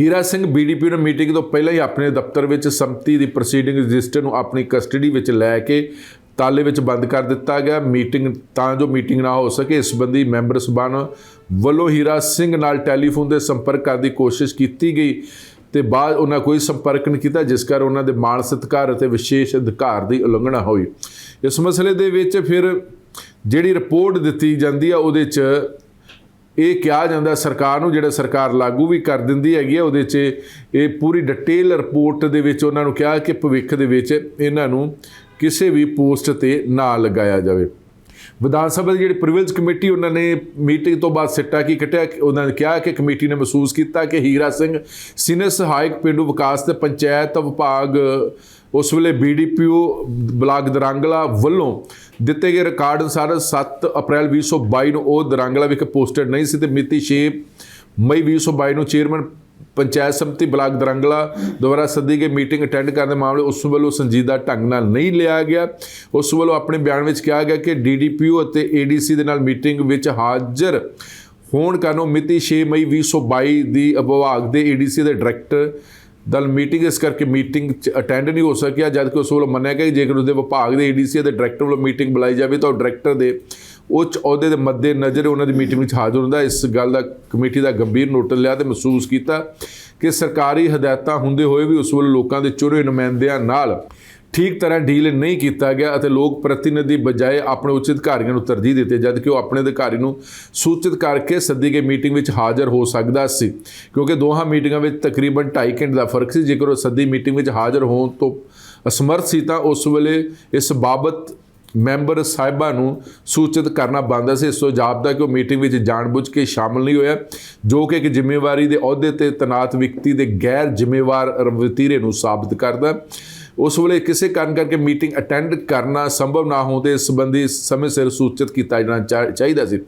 ਹੀਰਾ ਸਿੰਘ ਬੀਡੀਪੀ ਨੂੰ ਮੀਟਿੰਗ ਤੋਂ ਪਹਿਲਾਂ ਹੀ ਆਪਣੇ ਦਫ਼ਤਰ ਵਿੱਚ ਸੰਪਤੀ ਦੀ ਪ੍ਰੋਸੀਡਿੰਗ ਰਜਿਸਟਰ ਨੂੰ ਆਪਣੀ ਕਸਟਡੀ ਵਿੱਚ ਲੈ ਕੇ ਤਾਲੇ ਵਿੱਚ ਬੰਦ ਕਰ ਦਿੱਤਾ ਗਿਆ। ਮੀਟਿੰਗ, ਤਾਂ ਜੋ ਮੀਟਿੰਗ ਨਾ ਹੋ ਸਕੇ, ਇਸ ਸੰਬੰਧੀ ਮੈਂਬਰ ਸਭਾਨ ਵੱਲੋਂ ਹੀਰਾ ਸਿੰਘ ਨਾਲ ਟੈਲੀਫੋਨ ਦੇ ਸੰਪਰਕ ਕਰਨ ਦੀ ਕੋਸ਼ਿਸ਼ ਕੀਤੀ ਗਈ ਤੇ ਬਾਅਦ ਉਹਨਾਂ ਕੋਈ ਸੰਪਰਕ ਨਹੀਂ ਕੀਤਾ, ਜਿਸ ਕਰ ਉਹਨਾਂ ਦੇ ਮਾਣ ਸਤਿਕਾਰ ਅਤੇ ਵਿਸ਼ੇਸ਼ ਅਧਿਕਾਰ ਦੀ ਉਲੰਘਣਾ ਹੋਈ। ਇਸ ਮਸਲੇ ਦੇ ਵਿੱਚ ਫਿਰ ਜਿਹੜੀ ਰਿਪੋਰਟ ਦਿੱਤੀ ਜਾਂਦੀ ਆ, ਉਹਦੇ 'ਚ ਇਹ ਕਿਹਾ ਜਾਂਦਾ, ਸਰਕਾਰ ਨੂੰ ਜਿਹੜਾ ਸਰਕਾਰ ਲਾਗੂ ਵੀ ਕਰ ਦਿੰਦੀ ਹੈਗੀ ਆ, ਉਹਦੇ 'ਚ ਇਹ ਪੂਰੀ ਡਿਟੇਲ ਰਿਪੋਰਟ ਦੇ ਵਿੱਚ ਉਹਨਾਂ ਨੂੰ ਕਿਹਾ ਕਿ ਭਵਿੱਖ ਦੇ ਵਿੱਚ ਇਹਨਾਂ ਨੂੰ ਕਿਸੇ ਵੀ ਪੋਸਟ ਤੇ ਨਾ ਲਗਾਇਆ ਜਾਵੇ। ਵਿਧਾਨ ਸਭਾ ਦੀ ਜਿਹੜੀ ਪ੍ਰਿਵਿਲੇਜ ਕਮੇਟੀ, ਉਹਨਾਂ ਨੇ ਮੀਟਿੰਗ ਤੋਂ ਬਾਅਦ ਸਿੱਟਾ ਕੀ ਕੱਟਿਆ, ਕਿ ਉਹਨਾਂ ਨੇ ਕਿਹਾ ਕਿ ਕਮੇਟੀ ਨੇ ਮਹਿਸੂਸ ਕੀਤਾ ਕਿ ਹੀਰਾ ਸਿੰਘ ਸੀਨੀਅਰ ਸਹਾਇਕ ਪਿੰਡੂ ਵਿਕਾਸ ਤੇ ਪੰਚਾਇਤ ਵਿਭਾਗ, ਉਸ ਵੇਲੇ ਬੀਡੀਪੀਓ ਬਲਾਕ ਦਰਾਂਗਲਾ ਵੱਲੋਂ ਦਿੱਤੇ ਗਏ ਰਿਕਾਰਡ ਅਨੁਸਾਰ 7 ਅਪ੍ਰੈਲ 2022 ਨੂੰ ਉਹ ਦਰਾਂਗਲਾ ਵਿਖੇ ਪੋਸਟਡ ਨਹੀਂ ਸੀ ਤੇ ਮਿਤੀ 6 ਮਈ 2022 ਨੂੰ ਚੇਅਰਮੈਨ ਪੰਚਾਇਤ ਸਮਿਤੀ ਬਲਾਕ ਦਰੰਗਲਾ ਦੁਆਰਾ ਸੱਦੀ ਗਈ ਮੀਟਿੰਗ ਅਟੈਂਡ ਕਰਨ ਦੇ ਮਾਮਲੇ ਉਸ ਵੱਲੋਂ ਸੰਜੀਦਾ ਢੰਗ ਨਾਲ ਨਹੀਂ ਲਿਆ ਗਿਆ। ਉਸ ਵੱਲੋਂ ਆਪਣੇ ਬਿਆਨ ਵਿੱਚ ਕਿਹਾ ਗਿਆ ਕਿ ਡੀਡੀਪੀਓ ਅਤੇ ਏਡੀਸੀ ਦੇ ਨਾਲ ਮੀਟਿੰਗ ਵਿੱਚ ਹਾਜ਼ਰ ਹੋਣ ਕਾਰਨ ਮਿਤੀ 6 ਮਈ 2022 ਦੀ ਵਿਭਾਗ ਦੇ ਏਡੀਸੀ ਦੇ ਡਾਇਰੈਕਟਰ ਦਲ ਮੀਟਿੰਗ ਇਸ ਕਰਕੇ ਮੀਟਿੰਗ ਚ ਅਟੈਂਡ ਨਹੀਂ ਹੋ ਸਕਿਆ ਜਦ ਕਿ ਉਸ ਵੱਲੋਂ ਮੰਨਿਆ ਗਿਆ ਕਿ ਜੇਕਰ ਉਸਦੇ ਵਿਭਾਗ ਦੇ ਏਡੀਸੀ ਦੇ ਡਾਇਰੈਕਟਰ ਵੱਲੋਂ ਮੀਟਿੰਗ ਬੁਲਾਈ ਜਾਵੇ ਤਾਂ ਉਹ ਡਾਇਰੈਕਟਰ ਦੇ ਉੱਚ ਅਹੁਦੇ ਦੇ ਮੱਦੇ ਨਜ਼ਰ ਉਹਨਾਂ ਦੀ ਮੀਟਿੰਗ ਵਿੱਚ ਹਾਜ਼ਰ ਹੁੰਦਾ। ਇਸ ਗੱਲ ਦਾ ਕਮੇਟੀ ਦਾ ਗੰਭੀਰ ਨੋਟਿਸ ਲਿਆ ਤੇ ਮਹਿਸੂਸ ਕੀਤਾ ਕਿ ਸਰਕਾਰੀ ਹਦਾਇਤਾਂ ਹੁੰਦੇ ਹੋਏ ਵੀ ਉਸ ਵੱਲੋਂ ਲੋਕਾਂ ਦੇ ਚੁਣੇ ਨੁਮਾਇੰਦਿਆਂ ਨਾਲ ਠੀਕ ਤਰ੍ਹਾਂ ਡੀਲ ਨਹੀਂ ਕੀਤਾ ਗਿਆ ਅਤੇ ਲੋਕ ਪ੍ਰਤੀਨਿਧੀ ਬਜਾਏ ਆਪਣੇ ਉੱਚ ਅਧਿਕਾਰੀਆਂ ਨੂੰ ਤਰਜੀਹ ਦਿੱਤੀ ਜਦ ਕਿ ਉਹ ਆਪਣੇ ਅਧਿਕਾਰੀ ਨੂੰ ਸੂਚਿਤ ਕਰਕੇ ਸੱਦੀ ਗਈ ਮੀਟਿੰਗ ਵਿੱਚ ਹਾਜ਼ਰ ਹੋ ਸਕਦਾ ਸੀ, ਕਿਉਂਕਿ ਦੋਹਾਂ ਮੀਟਿੰਗਾਂ ਵਿੱਚ ਤਕਰੀਬਨ 2.5 ਘੰਟੇ ਦਾ ਫ਼ਰਕ ਸੀ। ਜੇਕਰ ਉਹ ਸੱਦੀ ਮੀਟਿੰਗ ਵਿੱਚ ਹਾਜ਼ਰ ਹੋਣ ਤੋਂ ਅਸਮਰਥ ਸੀ ਤਾਂ ਉਸ ਵੇਲੇ ਇਸ ਬਾਬਤ ਮੈਂਬਰ ਸਾਹਿਬਾਂ ਨੂੰ ਸੂਚਿਤ ਕਰਨਾ ਬਣਦਾ ਸੀ ਇਸ ਤੋਂ ਜਾਪਦਾ ਕਿ ਉਹ ਮੀਟਿੰਗ ਵਿੱਚ ਜਾਣਬੁੱਝ ਕੇ ਸ਼ਾਮਲ ਨਹੀਂ ਹੋਇਆ, ਜੋ ਕਿ ਇੱਕ ਜ਼ਿੰਮੇਵਾਰੀ ਦੇ ਅਹੁਦੇ ਤੇ ਤਨਾਤ ਵਿਅਕਤੀ ਦੇ ਗੈਰ ਜ਼ਿੰਮੇਵਾਰ ਰਵਤੀਰੇ ਨੂੰ ਸਾਬਤ ਕਰਦਾ ਉਸ ਵੇਲੇ ਕਿਸੇ ਕਾਰਨ ਕਰਕੇ ਮੀਟਿੰਗ ਅਟੈਂਡ ਕਰਨਾ ਸੰਭਵ ਨਾ ਹੋਣ ਦੇ ਸੰਬੰਧੀ ਸਮੇਂ ਸਿਰ ਸੂਚਿਤ ਕੀਤਾ ਜਾਣਾ ਚਾ- ਚਾਹੀਦਾ ਸੀ।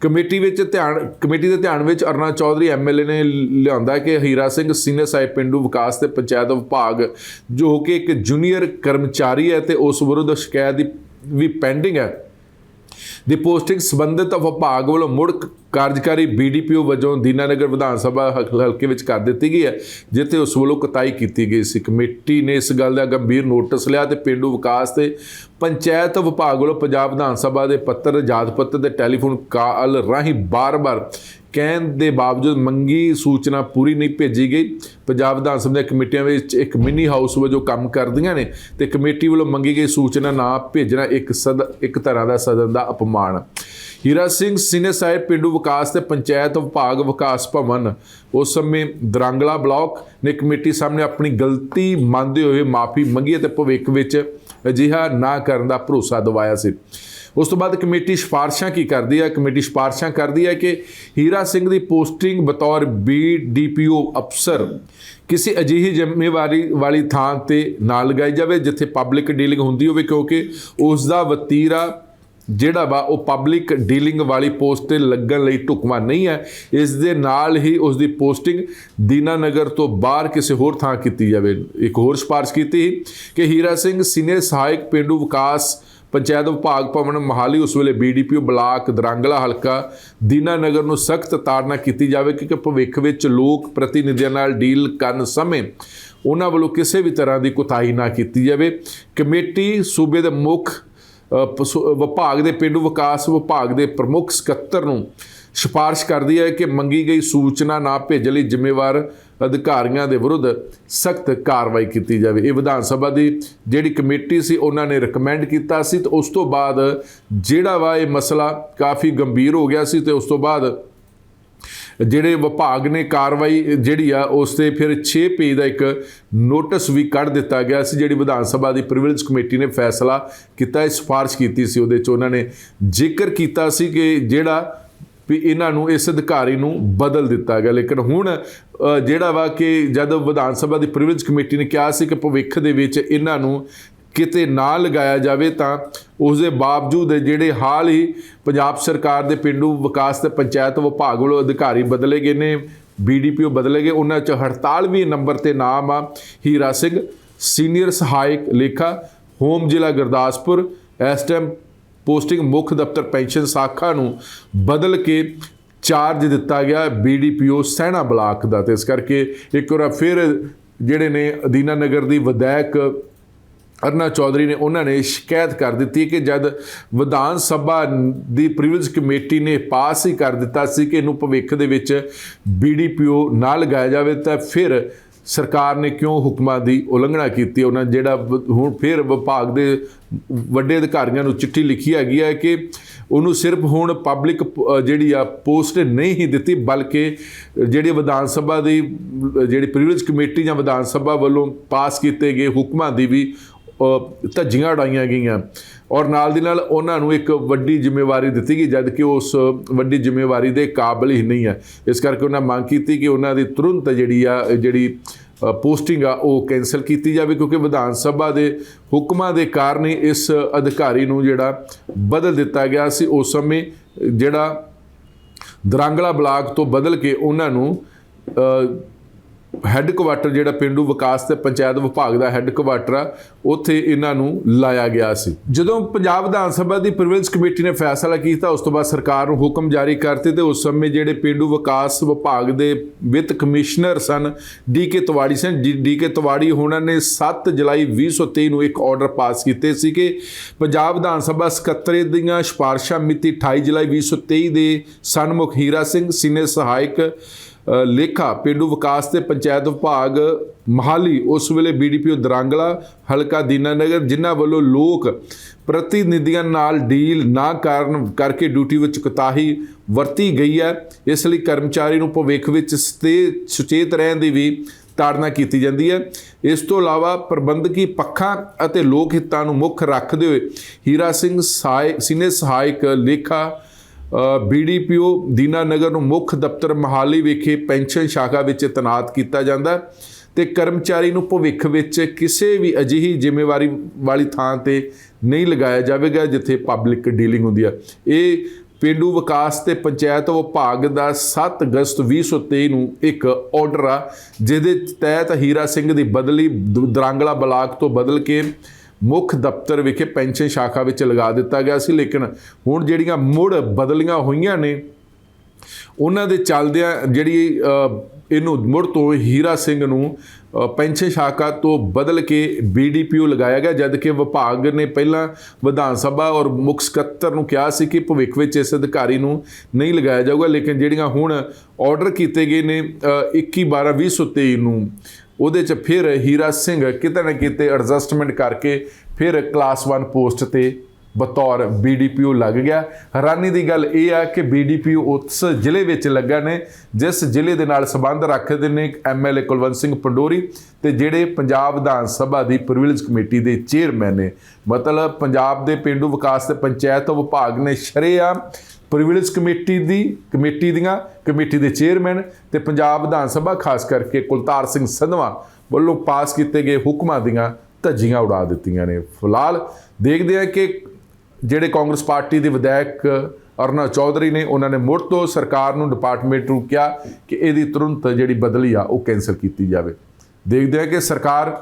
ਕਮੇਟੀ ਵਿੱਚ ਧਿਆਨ, ਕਮੇਟੀ ਦੇ ਧਿਆਨ ਵਿੱਚ ਅਰਨਾ ਚੌਧਰੀ ਐਮਐਲਏ ਨੇ ਲਿਆਂਦਾ ਕਿ ਹੀਰਾ ਸਿੰਘ ਸੀਨੀਅਰ ਸਾਹਿਬ ਪਿੰਡੂ ਵਿਕਾਸ ਤੇ ਪੰਚਾਇਤ ਵਿਭਾਗ, ਜੋ ਕਿ ਇੱਕ ਜੂਨੀਅਰ ਕਰਮਚਾਰੀ ਹੈ ਤੇ ਉਸ ਵਿਰੁੱਧ ਸ਼ਿਕਾਇਤ ਦੀ ਵੀ ਪੈਂਡਿੰਗ ਹੈ। ਦੀ ਪੋਸਟਿੰਗ ਸੰਬੰਧਿਤ ਵਿਭਾਗ ਵੱਲੋਂ ਮੁੜ ਕਾਰਜਕਾਰੀ ਬੀਡੀਪੀਓ ਵਜੋਂ ਦੀਨਾਨਗਰ ਵਿਧਾਨ ਸਭਾ ਹਕ- ਹਲਕੇ ਵਿੱਚ ਕਰ ਦਿੱਤੀ ਗਈ ਹੈ, ਜਿੱਥੇ ਉਸ ਵੱਲੋਂ ਕਤਾਈ ਕੀਤੀ ਗਈ ਸੀ। ਕਮੇਟੀ ਨੇ ਇਸ ਗੱਲ ਦਾ ਗੰਭੀਰ ਨੋਟਿਸ ਲਿਆ ਤੇ ਪਿੰਡੂ ਵਿਕਾਸ ਤੇ ਪੰਚਾਇਤ ਵਿਭਾਗ ਵੱਲੋਂ ਪੰਜਾਬ ਵਿਧਾਨ ਸਭਾ ਦੇ ਪੱਤਰ ਜਾਤ ਪੱਤਰ ਤੇ ਟੈਲੀਫੋਨ ਕਾਲ ਰਾਹੀਂ ਬਾਰ-ਬਾਰ ਕਹਿਣ ਦੇ ਬਾਵਜੂਦ ਮੰਗੀ ਸੂਚਨਾ ਪੂਰੀ ਨਹੀਂ ਭੇਜੀ ਗਈ। ਪੰਜਾਬ ਵਿਧਾਨ ਸਭਾ ਦੀਆਂ ਕਮੇਟੀਆਂ ਵਿੱਚ ਇੱਕ ਮਿੰਨੀ ਹਾਊਸ ਵਜੋਂ ਕੰਮ ਕਰਦੀਆਂ ਨੇ ਤੇ ਕਮੇਟੀ ਵੱਲੋਂ ਮੰਗੀ ਗਈ ਸੂਚਨਾ ਨਾ ਭੇਜਣਾ ਇੱਕ ਸਦ, ਇੱਕ ਤਰ੍ਹਾਂ ਦਾ ਸਦਨ ਦਾ ਅਪਮਾਨ। ਹੀਰਾ ਸਿੰਘ ਸੀਨੀਅਰ ਸਾਹਿਬ ਪਿੰਡੂ ਵਿਕਾਸ ਤੇ ਪੰਚਾਇਤ ਵਿਭਾਗ ਵਿਕਾਸ ਭਵਨ, ਉਸ ਸਮੇਂ ਦਰਾਂਗਲਾ ਬਲਾਕ ਨੇ ਕਮੇਟੀ ਸਾਹਮਣੇ ਆਪਣੀ ਗਲਤੀ ਮੰਨਦੇ ਹੋਏ ਮਾਫੀ ਮੰਗੀ ਅਤੇ ਭਵਿੱਖ ਵਿੱਚ ਅਜਿਹਾ ਨਾ ਕਰਨ ਦਾ ਭਰੋਸਾ ਦਿਵਾਇਆ ਸੀ। ਉਸ ਤੋਂ ਬਾਅਦ ਕਮੇਟੀ ਸਿਫਾਰਸ਼ਾਂ ਕੀ ਕਰਦੀ ਹੈ? ਕਮੇਟੀ ਸਿਫਾਰਸ਼ਾਂ ਕਰਦੀ ਹੈ ਕਿ ਹੀਰਾ ਸਿੰਘ ਦੀ ਪੋਸਟਿੰਗ ਬਤੌਰ ਬੀ ਬੀਡੀਪੀਓ ਅਫਸਰ ਕਿਸੇ ਅਜਿਹੀ ਜ਼ਿੰਮੇਵਾਰੀ ਵਾਲੀ ਥਾਂ ਤੇ ਨਾ ਲਗਾਈ ਜਾਵੇ ਜਿੱਥੇ ਪਬਲਿਕ ਡੀਲਿੰਗ ਹੁੰਦੀ ਹੋਵੇ, ਕਿਉਂਕਿ ਉਸ ਦਾ ਵਤੀਰਾ ਜਿਹੜਾ ਵਾ ਉਹ ਪਬਲਿਕ ਡੀਲਿੰਗ ਵਾਲੀ ਪੋਸਟ ਤੇ ਲੱਗਣ ਲਈ ਢੁਕਵਾਂ ਨਹੀਂ ਹੈ। ਇਸ ਦੇ ਨਾਲ ਹੀ ਉਸ ਦੀ ਪੋਸਟਿੰਗ ਦੀਨਾਨਗਰ ਤੋਂ ਬਾਹਰ ਕਿਸੇ ਹੋਰ ਥਾਂ ਕੀਤੀ ਜਾਵੇ। ਇੱਕ ਹੋਰ ਸਿਫਾਰਿਸ਼ ਕੀਤੀ ਕਿ ਹੀਰਾ ਸਿੰਘ ਸੀਨੀਅਰ ਸਹਾਇਕ ਪਿੰਡੂ ਵਿਕਾਸ ਪੰਚਾਇਤ ਵਿਭਾਗ ਭਵਨ ਮਹਾਲੀ ਉਸ ਵੇਲੇ ਬੀਡੀਪੀਓ ਬਲਾਕ ਦਰਾਂਗਲਾ ਹਲਕਾ ਦੀਨਾਨਗਰ ਨੂੰ ਸਖਤ ਤਾੜਨਾ ਕੀਤੀ ਜਾਵੇ ਕਿ ਭਵਿੱਖ ਵਿੱਚ ਲੋਕ ਪ੍ਰਤੀਨਿਧੀਆਂ ਨਾਲ ਡੀਲ ਕਰਨ ਸਮੇਂ ਉਹਨਾਂ ਵੱਲੋਂ ਕਿਸੇ ਵੀ ਤਰ੍ਹਾਂ ਦੀ ਕੁਤਾਹੀ ਨਾ ਕੀਤੀ ਜਾਵੇ। ਕਮੇਟੀ ਸੂਬੇ ਦੇ ਮੁੱਖ ਵਿਭਾਗ ਦੇ ਪਿੰਡੂ ਵਿਕਾਸ ਵਿਭਾਗ ਦੇ ਪ੍ਰਮੁੱਖ ਸਕੱਤਰ ਨੂੰ ਸਿਫਾਰਿਸ਼ ਕਰਦੀ ਹੈ ਕਿ ਮੰਗੀ ਗਈ ਸੂਚਨਾ ਨਾ ਭੇਜਣ ਲਈ ਜ਼ਿੰਮੇਵਾਰ ਅਧਿਕਾਰੀਆਂ ਦੇ ਵਿਰੁੱਧ ਸਖਤ ਕਾਰਵਾਈ ਕੀਤੀ ਜਾਵੇ। ਇਹ ਵਿਧਾਨ ਸਭਾ ਦੀ ਜਿਹੜੀ ਕਮੇਟੀ ਸੀ, ਉਹਨਾਂ ਨੇ ਰეკਮੈਂਡ ਕੀਤਾ ਸੀ ਤੇ ਉਸ ਤੋਂ ਬਾਅਦ ਜਿਹੜਾ ਵਾ ਇਹ ਮਸਲਾ ਕਾਫੀ ਗੰਭੀਰ ਹੋ ਗਿਆ ਸੀ ਤੇ ਉਸ ਤੋਂ ਬਾਅਦ ਜਿਹੜੇ ਵਿਭਾਗ ਨੇ ਕਾਰਵਾਈ ਜਿਹੜੀ ਆ, ਉਸ ਤੇ ਫਿਰ 6 ਪੇਜ ਦਾ ਇੱਕ ਨੋਟਿਸ ਵੀ ਕੱਢ ਦਿੱਤਾ ਗਿਆ ਸੀ, ਜਿਹੜੀ ਵਿਧਾਨ ਸਭਾ ਦੀ ਪ੍ਰਿਵਿਲੇਜ ਕਮੇਟੀ ਨੇ ਫੈਸਲਾ ਕੀਤਾ, ਇਹ ਸਿਫਾਰਿਸ਼ ਕੀਤੀ ਸੀ। ਉਹਦੇ ਚ ਉਹਨਾਂ ਨੇ ਜ਼ਿਕਰ ਕੀਤਾ ਸੀ ਕਿ ਜਿਹੜਾ ਵੀ ਇਹਨਾਂ ਨੂੰ ਇਸ ਅਧਿਕਾਰੀ ਨੂੰ ਬਦਲ ਦਿੱਤਾ ਗਿਆ। ਲੇਕਿਨ ਹੁਣ ਜਿਹੜਾ ਵਾ ਕਿ ਜਦ ਵਿਧਾਨ ਸਭਾ ਦੀ ਪ੍ਰਿਵਿਲੇਜ ਕਮੇਟੀ ਨੇ ਕਿਹਾ ਸੀ ਕਿ ਭਵਿੱਖ ਦੇ ਵਿੱਚ ਇਹਨਾਂ ਨੂੰ ਕਿਤੇ ਨਾ ਲਗਾਇਆ ਜਾਵੇ, ਤਾਂ ਉਸ ਦੇ ਬਾਵਜੂਦ ਜਿਹੜੇ ਹਾਲ ਹੀ ਪੰਜਾਬ ਸਰਕਾਰ ਦੇ ਪਿੰਡੂ ਵਿਕਾਸ ਤੇ ਪੰਚਾਇਤ ਵਿਭਾਗ ਵੱਲੋਂ ਅਧਿਕਾਰੀ ਬਦਲੇ ਗਏ ਨੇ ਬੀਡੀਪੀਓ ਬਦਲੇ ਗਏ, ਉਹਨਾਂ ਚ 48 ਨੰਬਰ ਤੇ ਨਾਮ ਆ, ਹੀਰਾ ਸਿੰਘ, ਸੀਨੀਅਰ ਸਹਾਇਕ ਲੇਖਾ, ਹੋਮ ਜ਼ਿਲ੍ਹਾ ਗੁਰਦਾਸਪੁਰ, ਇਸ ਟਾਈਮ ਪੋਸਟਿੰਗ ਮੁੱਖ ਦਫ਼ਤਰ ਪੈਨਸ਼ਨ ਸਾਖਾ ਨੂੰ ਬਦਲ ਕੇ ਚਾਰਜ ਦਿੱਤਾ ਗਿਆ ਬੀਡੀਪੀਓ ਸੈਣਾ ਬਲਾਕ ਦਾ ਤੇ ਇਸ ਕਰਕੇ ਇੱਕ ਵਾਰ ਫਿਰ ਜਿਹੜੇ ਨੇ ਅਦੀਨਾ ਨਗਰ ਦੀ ਵਿਧਾਇਕ ਅਰਨਾ ਚੌਧਰੀ ਨੇ ਉਹਨਾਂ ਨੇ ਸ਼ਿਕਾਇਤ ਕਰ ਦਿੱਤੀ ਕਿ ਜਦ ਵਿਧਾਨ ਸਭਾ ਦੀ ਪ੍ਰੀਵਿਲੇਜ ਕਮੇਟੀ ਨੇ ਪਾਸ ਹੀ ਕਰ ਦਿੱਤਾ ਸੀ ਕਿ ਇਹਨੂੰ ਭਵਿੱਖ ਦੇ ਵਿੱਚ ਬੀਡੀਪੀਓ ਨਾ ਲਗਾਇਆ ਜਾਵੇ ਤਾਂ ਫਿਰ ਸਰਕਾਰ ਨੇ ਕਿਉਂ ਹੁਕਮਾਂ ਦੀ ਉਲੰਘਣਾ ਕੀਤੀ ਉਹਨਾਂ ਜਿਹੜਾ ਹੁਣ ਫਿਰ ਵਿਭਾਗ ਦੇ ਵੱਡੇ ਅਧਿਕਾਰੀਆਂ ਨੂੰ ਚਿੱਠੀ ਲਿਖੀ ਹੈਗੀ ਹੈ ਕਿ ਉਹਨੂੰ ਸਿਰਫ ਹੁਣ ਪਬਲਿਕ ਜਿਹੜੀ ਆ, ਪੋਸਟ ਨਹੀਂ ਹੀ ਦਿੱਤੀ, ਬਲਕਿ ਜਿਹੜੀ ਵਿਧਾਨ ਸਭਾ ਦੀ ਜਿਹੜੀ ਪ੍ਰੀਵਿਲੇਜ ਕਮੇਟੀ ਜਾਂ ਵਿਧਾਨ ਸਭਾ ਵੱਲੋਂ ਪਾਸ ਕੀਤੇ ਗਏ ਹੁਕਮਾਂ ਦੀ ਵੀ ਧੱਜੀਆਂ ਉਡਾਈਆਂ ਗਈਆਂ। ਔਰ ਨਾਲ ਦੀ ਨਾਲ ਉਹਨਾਂ ਨੂੰ ਇੱਕ ਵੱਡੀ ਜ਼ਿੰਮੇਵਾਰੀ ਦਿੱਤੀ ਗਈ, ਜਦ ਕਿ ਉਸ ਵੱਡੀ ਜ਼ਿੰਮੇਵਾਰੀ ਦੇ ਕਾਬਲ ਹੀ ਨਹੀਂ ਹੈ। ਇਸ ਕਰਕੇ ਉਹਨਾਂ ਮੰਗ ਕੀਤੀ ਕਿ ਉਹਨਾਂ ਦੀ ਤੁਰੰਤ ਜਿਹੜੀ ਆ, ਜਿਹੜੀ ਪੋਸਟਿੰਗ ਆ, ਉਹ ਕੈਨਸਲ ਕੀਤੀ ਜਾਵੇ, ਕਿਉਂਕਿ ਵਿਧਾਨ ਸਭਾ ਦੇ ਹੁਕਮਾਂ ਦੇ ਕਾਰਨ ਹੀ ਇਸ ਅਧਿਕਾਰੀ ਨੂੰ ਜਿਹੜਾ ਬਦਲ ਦਿੱਤਾ ਗਿਆ ਸੀ। ਉਸ ਸਮੇਂ ਜਿਹੜਾ ਦਰਾਂਗਲਾ ਬਲਾਕ ਤੋਂ ਬਦਲ ਕੇ ਉਹਨਾਂ ਨੂੰ ਹੈੱਡ ਕੁਆਟਰ ਜਿਹੜਾ ਪਿੰਡੂ ਵਿਕਾਸ ਤੇ ਪੰਚਾਇਤ ਵਿਭਾਗ ਦਾ ਹੈੱਡ ਕੁਆਟਰ ਆ, ਉੱਥੇ ਇਹਨਾਂ ਨੂੰ ਲਾਇਆ ਗਿਆ ਸੀ। ਜਦੋਂ ਪੰਜਾਬ ਵਿਧਾਨ ਸਭਾ ਦੀ ਪ੍ਰੀਵਿਲੇਜ ਕਮੇਟੀ ਨੇ ਫੈਸਲਾ ਕੀਤਾ, ਉਸ ਤੋਂ ਬਾਅਦ ਸਰਕਾਰ ਨੂੰ ਹੁਕਮ ਜਾਰੀ ਕਰਤੇ ਤੇ ਉਸ ਸਮੇਂ ਜਿਹੜੇ ਪਿੰਡੂ ਵਿਕਾਸ ਵਿਭਾਗ ਦੇ ਵਿੱਤ ਕਮਿਸ਼ਨਰ ਸਨ, ਡੀ ਡੀਕੇ ਤਵਾੜੀ ਸਨ ਡੀਕੇ ਤਿਵਾੜੀ ਉਹਨਾਂ ਨੇ 7 ਜੁਲਾਈ 2023 ਨੂੰ ਇੱਕ ਆਰਡਰ ਪਾਸ ਕੀਤੇ ਸੀ ਕਿ ਪੰਜਾਬ ਵਿਧਾਨ ਸਭਾ ਸਕੱਤਰੇ ਦੀਆਂ ਸਿਫਾਰਸ਼ਾਂ ਮਿਤੀ 28 ਜੁਲਾਈ 2023 ਦੇ ਸਨਮੁਖ ਹੀਰਾ ਸਿੰਘ, ਸੀਨੀਅਰ ਸਹਾਇਕ ਲੇਖਾ, ਪਿੰਡੂ ਵਿਕਾਸ ਤੇ ਪੰਚਾਇਤ ਵਿਭਾਗ ਮਹਾਲੀ, ਉਸ ਵੇਲੇ ਬੀਡੀਪੀਓ ਦਰਾਂਗਲਾ, ਹਲਕਾ ਦੀਨਾਨਗਰ, ਜਿਨ੍ਹਾਂ ਵੱਲੋਂ ਲੋਕ ਪ੍ਰਤੀਨਿਧੀਆਂ ਨਾਲ ਡੀਲ ਨਾ ਕਰਨ ਕਰਕੇ ਡਿਊਟੀ ਵਿੱਚ ਕੁਤਾਹੀ ਵਰਤੀ ਗਈ ਹੈ। ਇਸ ਲਈ ਕਰਮਚਾਰੀ ਨੂੰ ਭਵਿੱਖ ਵਿੱਚ ਸਤੇ, ਸੁਚੇਤ ਰਹਿਣ ਦੀ ਵੀ ਤਾੜਨਾ ਕੀਤੀ ਜਾਂਦੀ ਹੈ। ਇਸ ਤੋਂ ਇਲਾਵਾ ਪ੍ਰਬੰਧਕੀ ਪੱਖਾਂ ਅਤੇ ਲੋਕ ਹਿੱਤਾਂ ਨੂੰ ਮੁੱਖ ਰੱਖਦੇ ਹੋਏ ਹੀਰਾ ਸਿੰਘ ਸਹਾਇ ਸੀਨੀਅਰ ਸਹਾਇਕ ਲੇਖਾ ਬੀਡੀਪੀਓ ਦੀਨਾਨਗਰ ਨੂੰ ਮੁੱਖ ਦਫ਼ਤਰ ਮਹਾਲੀ ਵਿਖੇ ਪੈਨਸ਼ਨ ਸ਼ਾਖਾ ਵਿੱਚ ਤੈਨਾਤ ਕੀਤਾ ਜਾਂਦਾ ਹੈ ਤੇ ਕਰਮਚਾਰੀ ਨੂੰ ਭਵਿੱਖ ਵਿੱਚ ਕਿਸੇ ਵੀ ਅਜਿਹੀ ਜ਼ਿੰਮੇਵਾਰੀ ਵਾਲੀ ਥਾਂ ਤੇ ਨਹੀਂ ਲਗਾਇਆ ਜਾਵੇਗਾ ਜਿੱਥੇ ਪਬਲਿਕ ਡੀਲਿੰਗ ਹੁੰਦੀ ਹੈ। ਇਹ ਪਿੰਡੂ ਵਿਕਾਸ ਤੇ ਪੰਚਾਇਤ ਵਿਭਾਗ ਦਾ 7 ਅਗਸਤ 2023 ਨੂੰ ਇੱਕ ਆਰਡਰ ਆ, ਜਿਹਦੇ ਤਹਿਤ ਹੀਰਾ ਸਿੰਘ ਦੀ ਬਦਲੀ ਦ- ਦਰਾਂਗਲਾ ਬਲਾਕ ਤੋਂ ਬਦਲ ਕੇ ਮੁੱਖ ਦਫ਼ਤਰ ਵਿਖੇ ਪੈਨਸ਼ਨ ਸ਼ਾਖਾ ਵਿੱਚ ਲਗਾ ਦਿੱਤਾ ਗਿਆ ਸੀ ਲੇਕਿਨ ਹੁਣ ਜਿਹੜੀਆਂ ਮੁੜ ਬਦਲੀਆਂ ਹੋਈਆਂ ਨੇ ਉਹਨਾਂ ਦੇ ਚੱਲਦਿਆਂ ਜਿਹੜੀ ਇਹਨੂੰ ਮੁੜ ਤੋਂ ਹੀਰਾ ਸਿੰਘ ਨੂੰ ਪੈਨਸ਼ਨ ਸ਼ਾਖਾ ਤੋਂ ਬਦਲ ਕੇ ਬੀਡੀਪੀਓ ਲਗਾਇਆ ਗਿਆ ਜਦ ਕਿ ਵਿਭਾਗ ਨੇ ਪਹਿਲਾਂ ਵਿਧਾਨ ਸਭਾ ਔਰ ਮੁੱਖ ਸਕੱਤਰ ਨੂੰ ਕਿਹਾ ਸੀ ਕਿ ਭਵਿੱਖ ਵਿੱਚ ਇਸ ਅਧਿਕਾਰੀ ਨੂੰ ਨਹੀਂ ਲਗਾਇਆ ਜਾਊਗਾ ਲੇਕਿਨ ਜਿਹੜੀਆਂ ਹੁਣ ਆਰਡਰ ਕੀਤੇ ਗਏ ਨੇ ਅ, 21 12 2023 ਨੂੰ ਉਹਦੇ ਚ ਫਿਰ ਹੀਰਾ ਸਿੰਘ ਕਿਤੇ ਨਾ ਕਿਤੇ ਐਡਜਸਟਮੈਂਟ ਕਰਕੇ ਫਿਰ ਕਲਾਸ 1 ਪੋਸਟ ਤੇ ਬਤੌਰ ਬੀਡੀਪੀਓ ਲੱਗ ਗਿਆ। ਹੈਰਾਨੀ ਦੀ ਗੱਲ ਇਹ ਆ ਕਿ ਬੀਡੀਪੀਓ ਉਸ ਜ਼ਿਲ੍ਹੇ ਵਿੱਚ ਲੱਗਾ ਨੇ, ਜਿਸ ਜ਼ਿਲ੍ਹੇ ਦੇ ਨਾਲ ਸੰਬੰਧ ਰੱਖਦੇ ਨੇ ਐਮਐਲਏ ਕੁਲਵੰਤ ਸਿੰਘ ਪੰਡੋਰੀ ਤੇ ਜਿਹੜੇ ਪੰਜਾਬ ਵਿਧਾਨ ਸਭਾ ਦੀ ਪ੍ਰੀਵਿਲੇਜ ਕਮੇਟੀ ਦੇ ਚੇਅਰਮੈਨ ਨੇ। ਮਤਲਬ ਪੰਜਾਬ ਦੇ ਪਿੰਡੂ ਵਿਕਾਸ ਤੇ ਪੰਚਾਇਤ ਵਿਭਾਗ ਨੇ ਸ਼ਰੇਆ ਪ੍ਰੀਵਿਲੇਜ ਕਮੇਟੀ ਦੀ, ਕਮੇਟੀ ਦੀਆਂ, ਕਮੇਟੀ ਦੇ ਚੇਅਰਮੈਨ ਤੇ ਪੰਜਾਬ ਵਿਧਾਨ ਸਭਾ, ਖਾਸ ਕਰਕੇ ਕੁਲਤਾਰ ਸਿੰਘ ਸੰਧਵਾ ਵੱਲੋਂ ਪਾਸ ਕੀਤੇ ਗਏ ਹੁਕਮਾਂ ਦੀਆਂ ਧੱਜੀਆਂ ਉਡਾ ਦਿੱਤੀਆਂ ਨੇ। ਫਿਲਹਾਲ ਦੇਖਦੇ ਆ ਕਿ ਜਿਹੜੇ ਕਾਂਗਰਸ ਪਾਰਟੀ ਦੇ ਵਿਧਾਇਕ ਅਰਨਾ ਚੌਧਰੀ ਨੇ, ਉਹਨਾਂ ਨੇ ਮੁੜ ਤੋਂ ਸਰਕਾਰ ਨੂੰ ਡਿਪਾਰਟਮੈਂਟ ਨੂੰ ਕਿਹਾ ਕਿ ਇਹਦੀ ਤੁਰੰਤ ਜਿਹੜੀ ਬਦਲੀ ਆ, ਉਹ ਕੈਨਸਲ ਕੀਤੀ ਜਾਵੇ। ਦੇਖਦੇ ਆ ਕਿ ਸਰਕਾਰ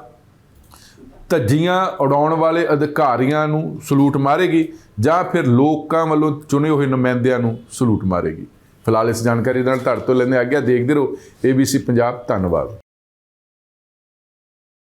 ਧੱਜੀਆਂ ਉਡਾਉਣ ਵਾਲੇ ਅਧਿਕਾਰੀਆਂ ਨੂੰ ਸਲੂਟ ਮਾਰੇਗੀ ਜਾਂ ਫਿਰ ਲੋਕਾਂ ਵੱਲੋਂ ਚੁਣੇ ਹੋਏ ਨੁਮਾਇੰਦਿਆਂ ਨੂੰ ਸਲੂਟ ਮਾਰੇਗੀ। ਫਿਲਹਾਲ ਇਸ ਜਾਣਕਾਰੀ ਨਾਲ ਤੁਹਾਡੇ ਤੋਂ ਲੈਂਦੇ ਆ ਗਿਆ ਦੇਖਦੇ ਰਹੋ। ABC ਪੰਜਾਬ, ਧੰਨਵਾਦ।